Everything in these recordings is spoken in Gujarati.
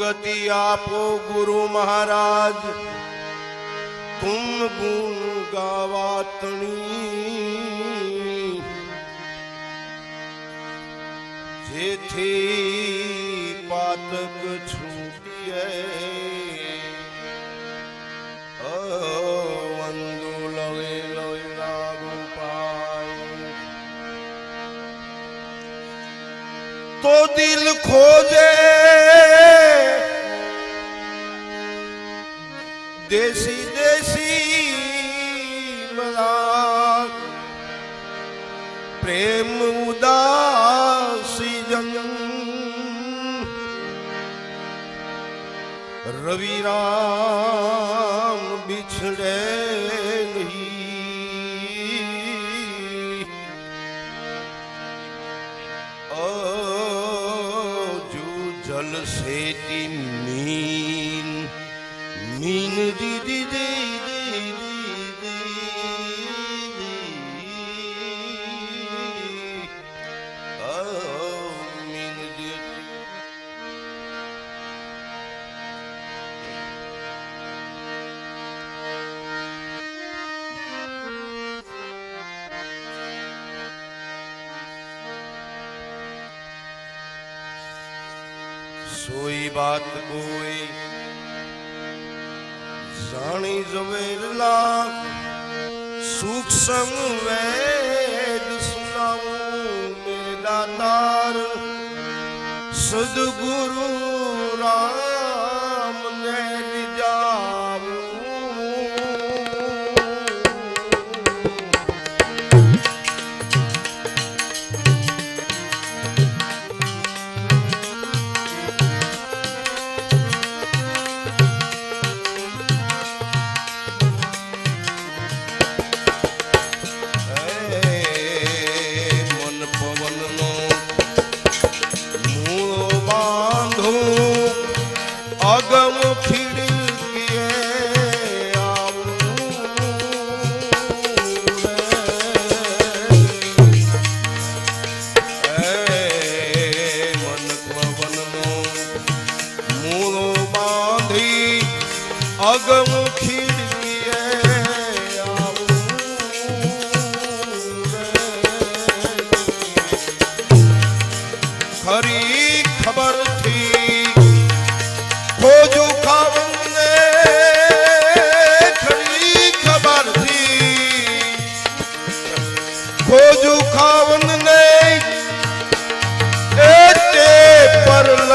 ગતિ આપો ગુરુ મહારાજ. ગુણ ગાવા તણી. જેથી પાતક છૂટીએ. વંદુ લવે લવે લાગુ પાય. તો દિલ ખોજે. દેશી દેશી મલાક પ્રેમ ઉદાસી જન. રવિ રામ બિછડે નહીં. જલસેતી सोई बात कोई જાણી જમેરલા સૂક્ષ્મ વેદ સુનાવું મેરા દાતાર સદગુરુ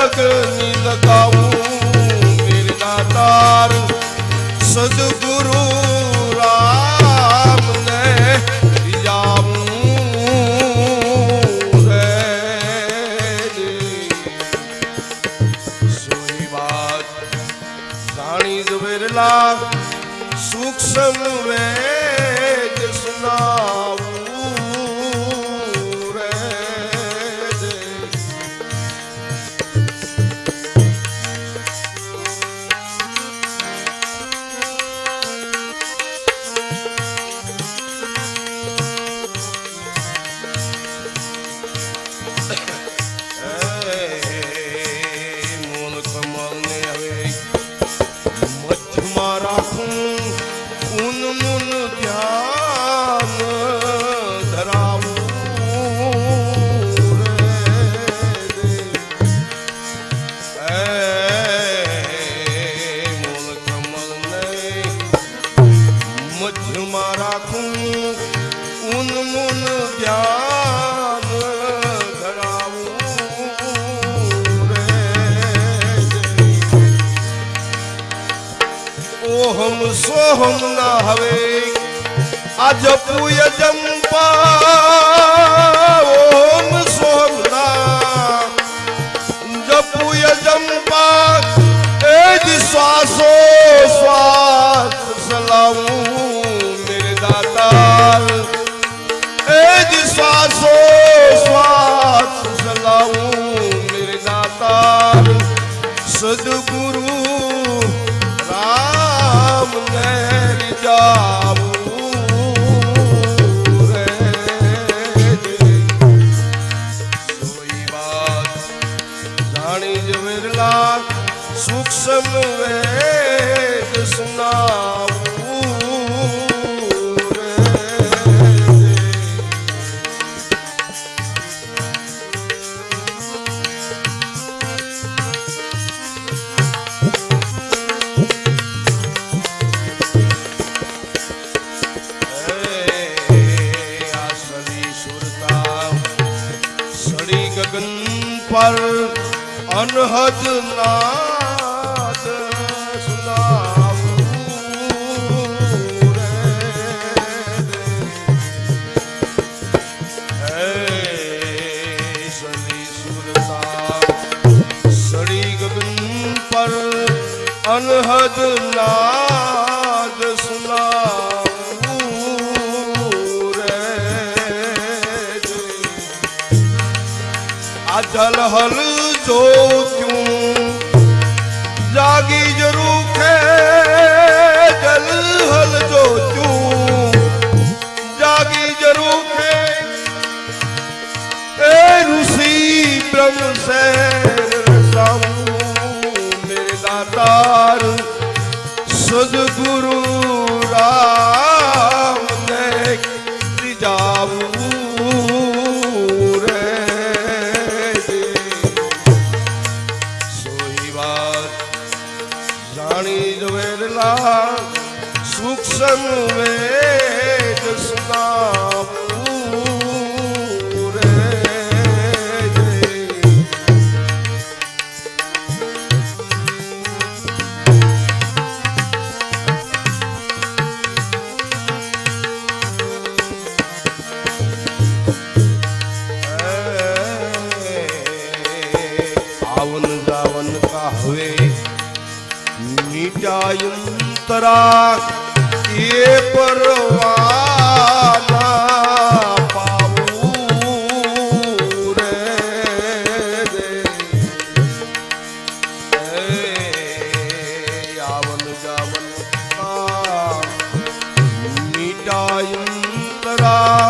ਅਗਨੀ ਲਗਾਉ ਸਤਿਗੁਰੂ આ જલહલ સૂક્ષ્મ शिवा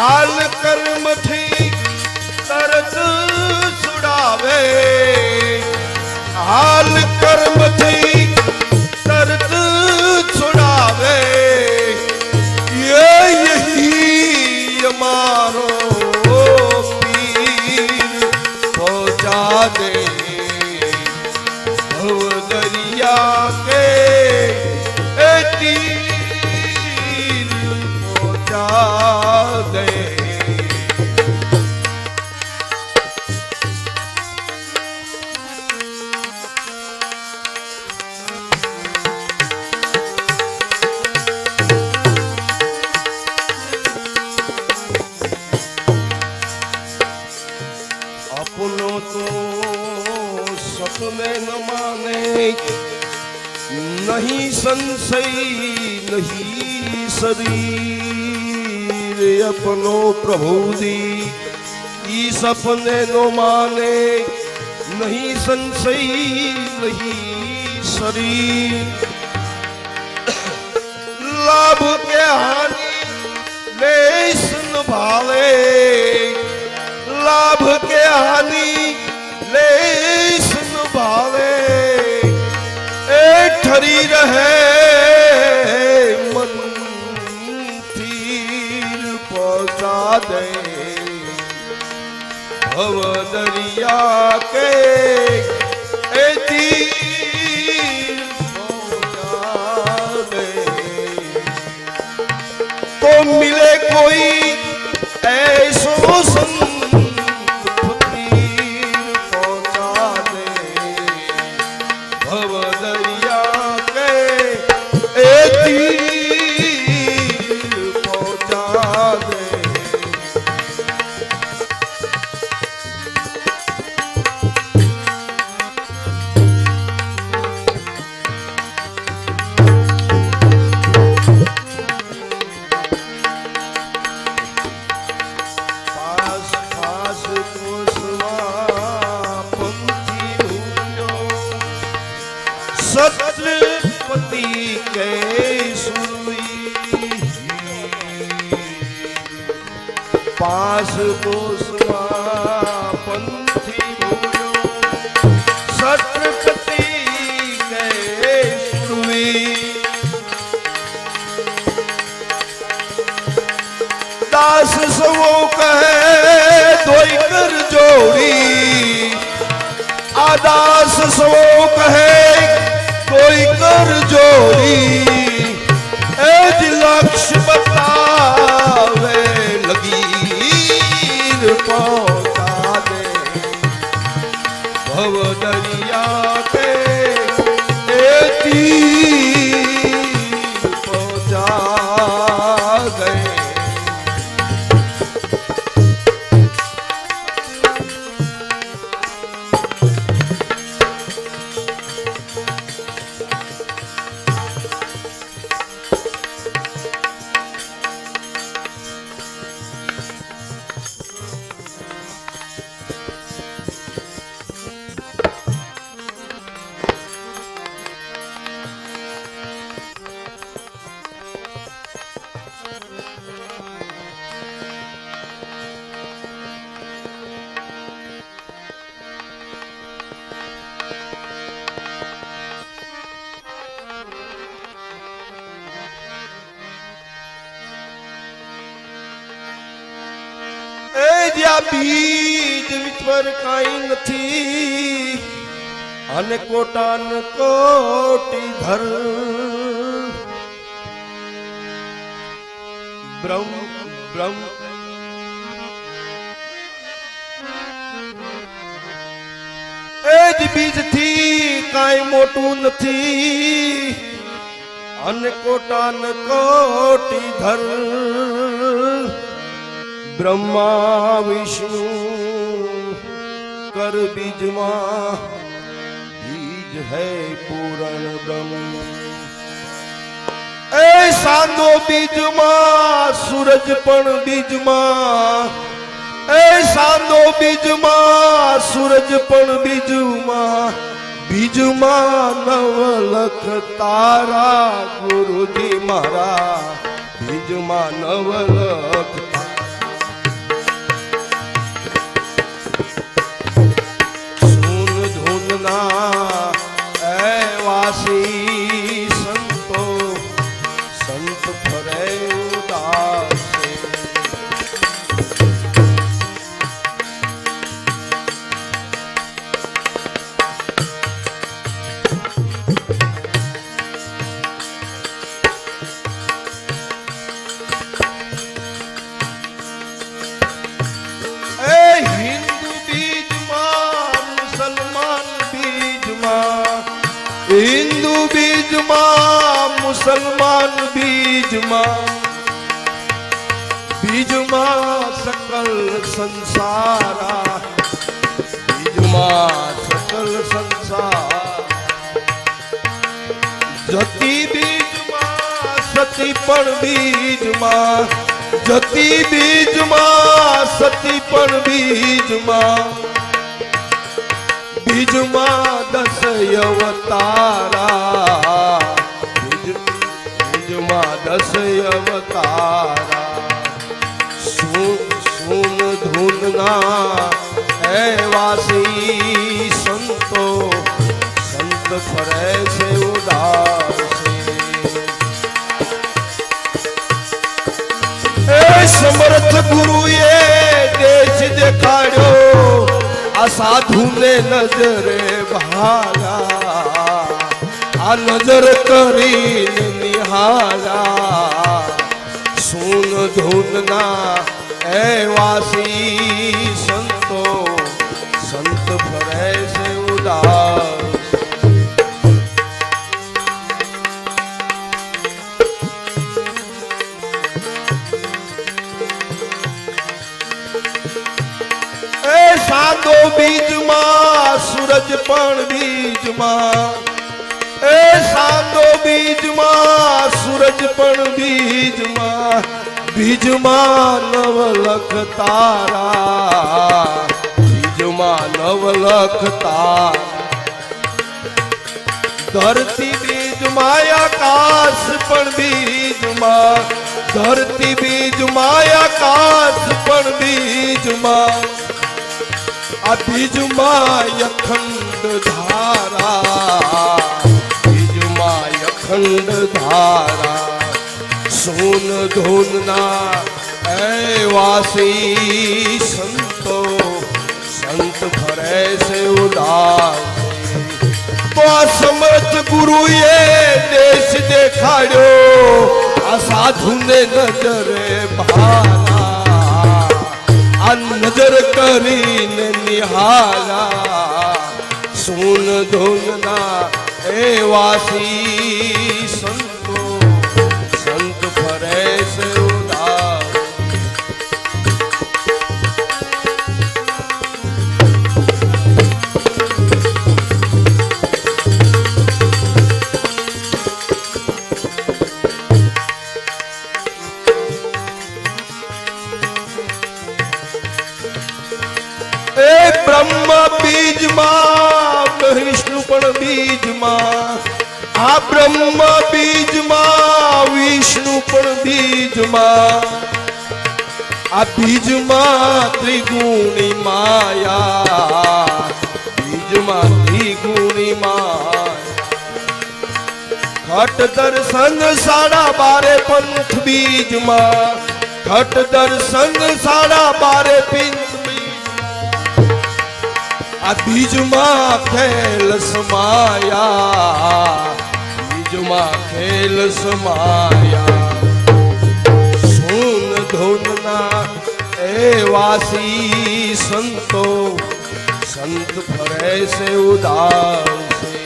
કાલ કર્મથી તરત સુડાવે. હાલ કર્મથી તરત છોડાવે યહી અમારો પીર પહોંચા દે શરીર અપનો પ્રભુજી, ઈ સપને નો માને, નહીં સંશય નહીં શરીર. લાભ કે હાનિ લેશ ભાવે લાભ કે હાનિ લેશ ભાવે એ ઠરી રહે આ દાસ સવો કહે કોઈ કર જોડી એ જ લક્ષ્ય બતાવે લગીર પહોંચા દે ભવ દરિયા વિશ્વર કાંઈ નથી અને કોટાન કોટી ધર. બ્રહ્મ બ્રહ્મ. એ જ બીજથી કાંઈ મોટું નથી અને કોટાન કોટી ધર. બ્રહ્મા, વિષ્ણુ. કર બીજમાં બીજ હૈ પૂરણ બ્રહ્મ એ સાંધો બીજમાં સૂરજ પણ બીજમાં એ સાંદો બીજમાં સૂરજ પણ બીજમાં બીજમાં નવલખ તારા ગુરુજી મારા બીજમાં નવલખ સકલ સંસારા બીજમાં સકલ સંસાર જતી બીજમાં સતી પણ બીજમાં જતી બીજમાં સતી પણ બીજમાં બીજમાં દસ અવતારા બીજ- બીજમાં દસ અવતારા ધૂનના હે વાસી સંતો સંત ફરે છે ઉદાસી સમર્થ ગુરુએ દેશ દેખાડ્યો આ સાધુને નજરે ભાલા આ નજર કરીને નિહાલા સુન ધૂનના એ સંતો, સંત ફરે છે એ સાદો બીજમાં, સૂરજ પણ બીજમાં. એ સાદો બીજમાં, સૂરજ પણ બીજમાં. બીજમાં નવલખ તારા. બીજમાં નવલખ તારા. ધરતી બીજમાં આકાશ પણ બીજમાં ધરતી બીજમાં આકાશ પણ બીજમાં આ બીજમાં અખંડ ધારા. બીજમાં અખંડ ધારા. સોન ધૂનના, એ વાસી સંતો, સંત ફરે છે ઉદાસી. તો આ સમર્થ ગુરુએ દેશ દેખાડ્યો, આ સાધુને નજરે ભાલા આ નજર કરીને નિહાળા સુન ધૂનના, એ વાસી સંત ફરે છે ઉદાસ. એ બ્રહ્મ બીજમાં વિષ્ણુ પણ બીજમાં. આ બ્રહ્મ બીજમાં વિષ્ણુ બીજમાં, આ બીજમાં ત્રિગુણી માયા, બીજમાં ત્રિગુણી માયા. ઘટ દર્શન સાડા બારે પંથ બીજમાં, ઘટ દર્શન સાડા બારે પિંત આ બીજમાં ખેલ સમાયા બીજમાં ખેલ સમાયા ધૂનના. એ વાસી સંતો, સંત ફરે છે ઉદાસી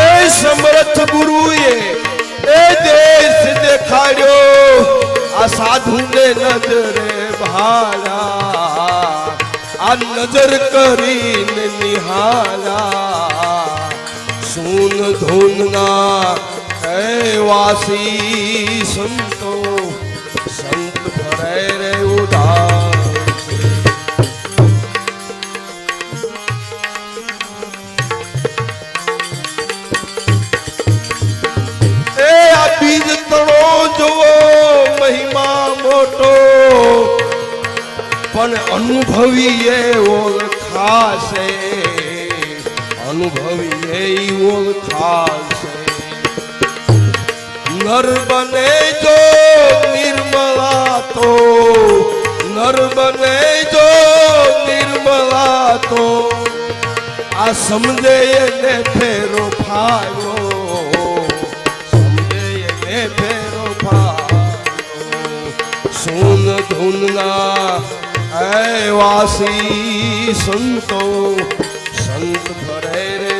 એ સમર્થ ગુરુએ એ દેશ દેખાડ્યો. આ સાધુને નજરે ભાળા આ નજર કરીને નિહાળા સુન ધૂનના. વાસી સંતો પણ અનુભવી એ ઓળખાશે અનુભવી એ ઓળખાશે નર બને જો નિર્મલા તો, નર બને જો નિર્મલા તો. આ સમજે એને ફેરો ફાયો સમજે એને ફેરો ફાયો સુન ધૂનના વાસી સંતો, સંત ભરે રે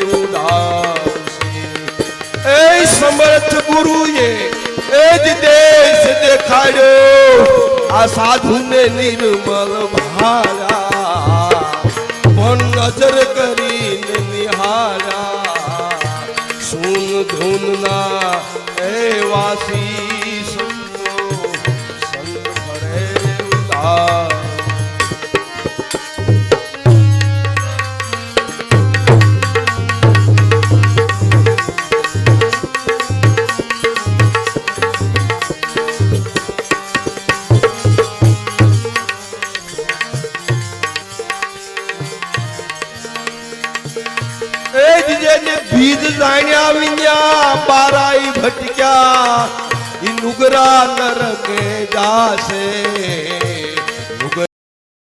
એ સમર્થ ગુરુએ એ જ દેશ દેખાડ્યો. આ સાધુને નિર્મલ ભારા